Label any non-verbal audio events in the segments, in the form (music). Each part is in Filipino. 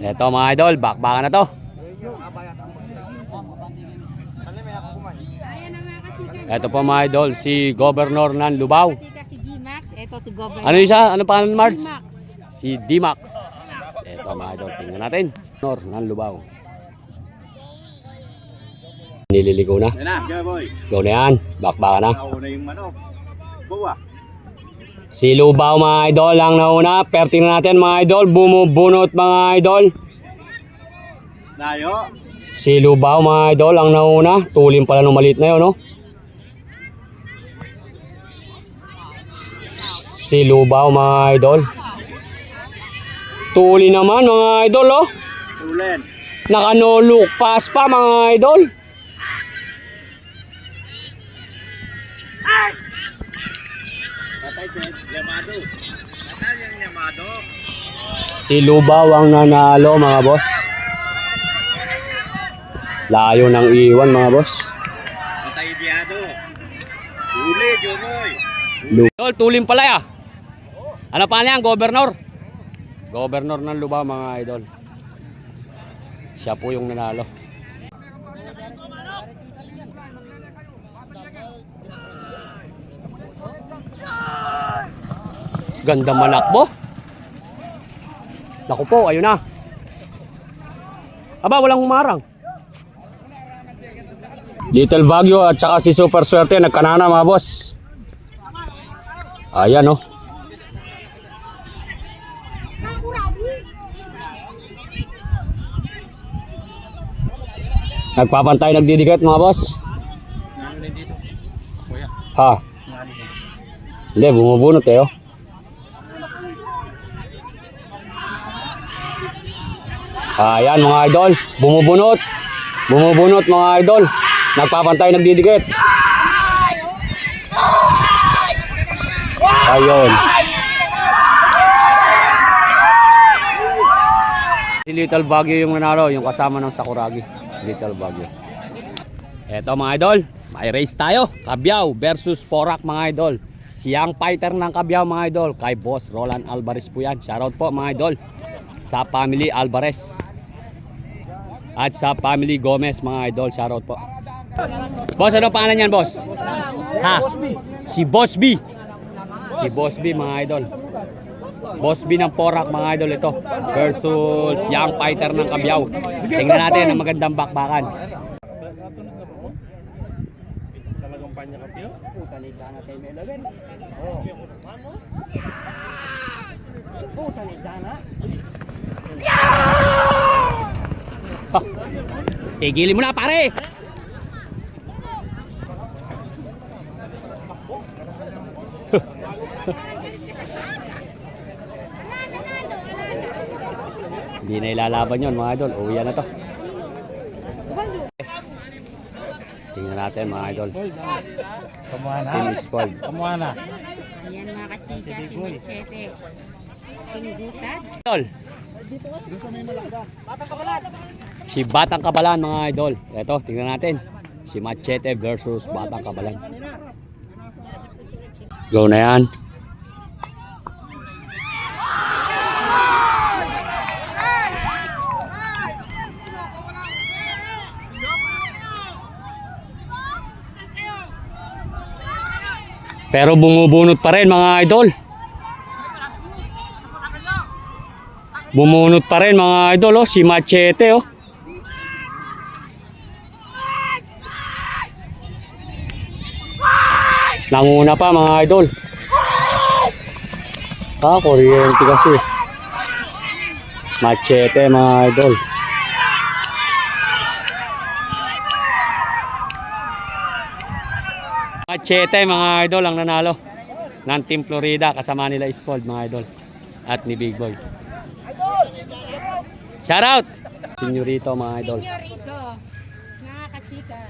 Eto mga idol, bakbakan na to. Na. Eto po mga idol, si Governor ng Lubao. Ito si Governor. Ano isa? Ano pangalan Mars? Si D-Max. Eto mga idol, tingnan natin. Governor ng Lubao. Nililiko na. Na. Go na yan. Bakbakan na. Nauna yung manok. Buwa. Si Lubao mga idol ang nauna. Pero tingnan natin mga idol. Bumubunot mga idol. Layo. Si Lubao mga idol ang nauna. Tulin pala nung maliit na yun, no? Si Lubao mga idol. Tuli naman mga idol, oh. Ulen. Naka no look pass pa mga idol. Yamado. Patay yung Yamado. Si Lubao ang nanalo mga boss. Layo ng iwan mga boss. Patay Diado. Uli, Jomoy. Idol, tulin pala ya. Ano pa yan, Governor? Governor ng Lubao mga idol. Siya po yung nanalo. Ganda manakbo. Naku po, ayun na. Aba, walang humarang. Little Baguio at saka si Super Swerte nagkanana mga boss. Ayan oh. Nagpapantay nagdidikit mga boss. Ha? Hindi, bumubunot eh oh. Ayan mga idol, bumubunot. Bumubunot mga idol. Nagpapantay nagdidikit. Ayun. Si Little Baguio yung nanalo, yung kasama ng Sakuragi. Little Baguio. Eto mga idol, may race tayo. Kabyao versus Porak mga idol. Si young fighter ng Kabyao mga idol, kay Boss Roland Alvarez po yan. Shoutout po mga idol sa family Alvarez. At sa family Gomez mga idol, shoutout po. Boss, ano pangalan niyan, boss? Ha? Si Boss B. Si Boss B mga idol. Boss B ng Porak mga idol ito versus young fighter ng Kabyao. Tingnan natin ang magandang bakbakan. Talagang panya ka, Pio? Tigilin mo na pare! Hindi na ilalaban yon mga idol. Uwi na to. Tingnan natin mga idol. Kamuha na. Team Spoiled. Kamuha na. Ayan mga kachika si Machete. Tinggutan. Idol. Si Batang Kabalan mga idol. Ito, tingnan natin. Si Machete versus Batang Kabalan. Go na yan. Pero bumubunot pa rin mga idol. Bumunot pa rin mga idol oh, si Machete oh. Nanguna pa mga idol. Ah, kuryente kasi. Machete mga idol. Machete mga idol ang nanalo ng Team Florida kasama nila Spold mga idol at ni Big Boy. Shout out! Senyorito mga idol. Senyorito. Mga kachika.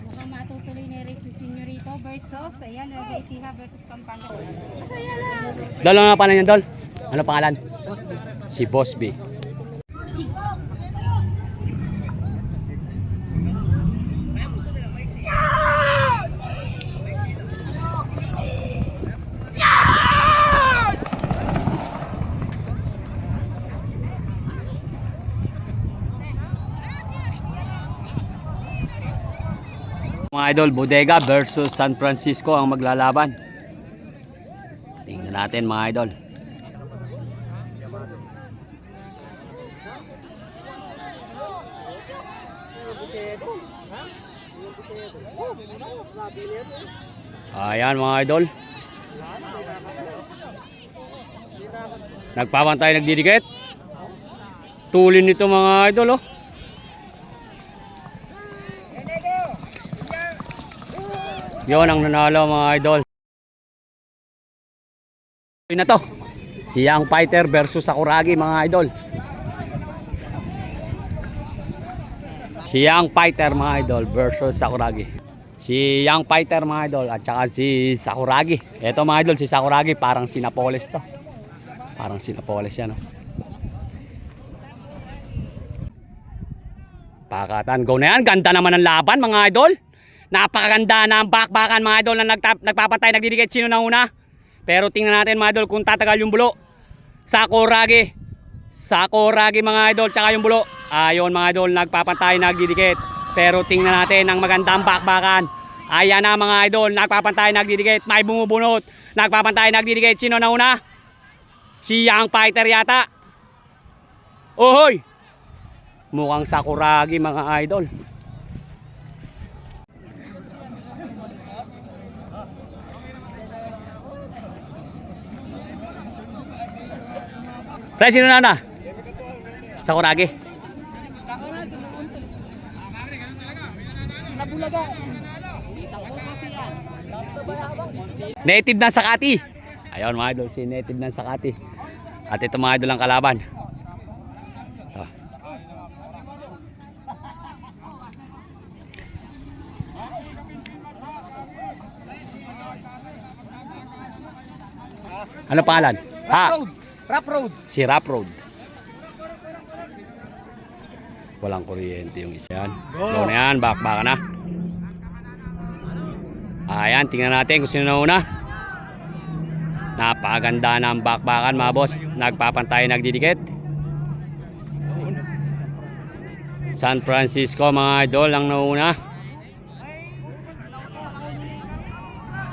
Mukhang matutuloy na race ni Senyorito versus, ayan, Nueva Ecija versus Pampanga. Masaya lang. Dol, ano pangalan niyan, Dol? Ano pangalan? Si Boss Mga idol, Bodega versus San Francisco ang maglalaban. Tingnan natin mga idol. Ayan mga idol. Nagpapantay nagdidikit. Tulin nito mga idol oh. Yon ang nanalo mga idol. Na to. Si Young Fighter versus Sakuragi mga idol. Si Young Fighter mga idol versus Sakuragi. Si Young Fighter mga idol at saka si Sakuragi. Ito mga idol si Sakuragi parang sinapoles to. Parang sinapoles yan. Oh. Pakatan go na yan. Ganda naman ng laban mga idol. Napakaganda na ang bakbakan mga idol na nagtap, nagpapatay, nagdidikit sino na una. Pero tingnan natin mga idol kung tatagal yung bulo. Sakuragi. Sakuragi mga idol tsaka yung bulo. Ayon mga idol nagpapantay, nagdidikit. Pero tingnan natin ang magandang bakbakan. Ayan na mga idol, nagpapantay, nagdidikit. May bumubunot. Nagpapantay, nagdidikit. Sino na una? Si Young Fighter yata. Ohoy! Mukhang Sakuragi mga idol. Pre, sino na na? Sakuragi. Native ng Sakati. Ayun mga idol, si native ng Sakati. At ito mga idol ang kalaban. Ah. Ano pangalan? Ha? Rap road. Si Rap Road. Walang kuryente yung isa yan. Go na yan, back baka na. Ayan, tingnan natin kung sino na una. Napakaganda ng bakbakan mga boss. Nagpapantay, nagdidikit. San Francisco mga idol ang nauna.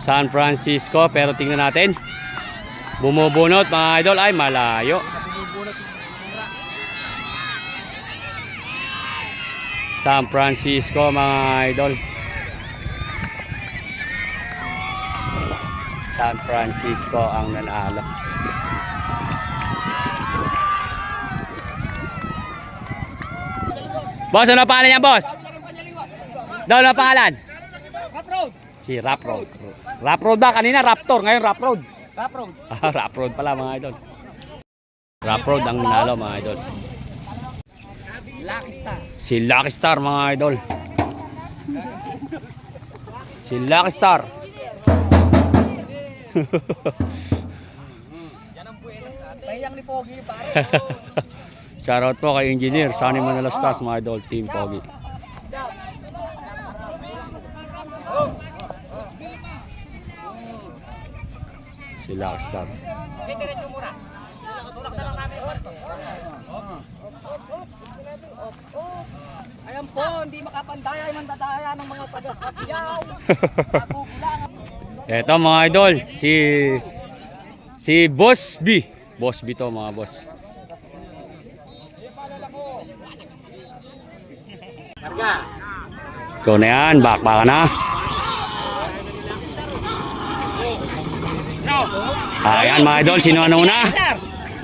San Francisco pero tingnan natin. Bumubunot mga idol ay malayo. San Francisco mga idol. San Francisco ang nanalo. Boss, ano pangalan niya, boss? Daw ano pangalan? Rap road. Si Rap Road. Rap Road ba? Kanina Raptor, ngayon Rap Road. Rap road. (laughs) Ah, Rap Road pala mga idol. Rap Road ang nanalo mga idol. Lucky Star. Si Lucky Star mga idol. Si Lucky Star. Pahiyang ni Pogi pare. (laughs) Shoutout po kay Engineer Sunny Manila Stars mga idol, Team Pogi. Si Lucky Star. Diretso muna. Tulak na lang namin. Ayan po, hindi makapandaya ay mandadaya ng mga taga-kapyaw. (laughs) Eto mga idol, si si Boss B. Boss B to mga boss. Ikaw na yan, bakbaka na. Ayan mga idol, sino ano una?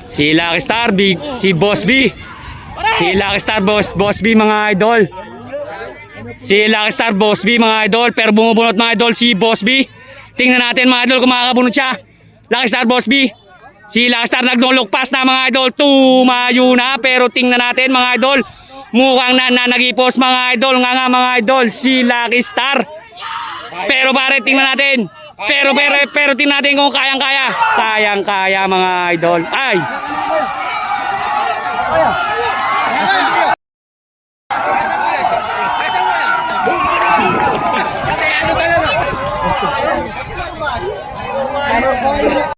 Si Lucky Star, B, si Boss B. Si Lucky Star, Boss, Boss B mga idol. Si Lucky Star Boss B mga idol pero bumubunot mga idol si Boss B. Tingnan natin mga idol kung makakabunot siya. Lucky Star Boss B. Si Lucky Star nagnolok pass na mga idol. Tumayo na pero tingnan natin mga idol. Mukhang nananagipos mga idol. Nga nga mga idol si Lucky Star. Pero pare tingnan natin. Pero pero pero tingnan natin kung kayang-kaya. Kayang-kaya mga idol. Ay.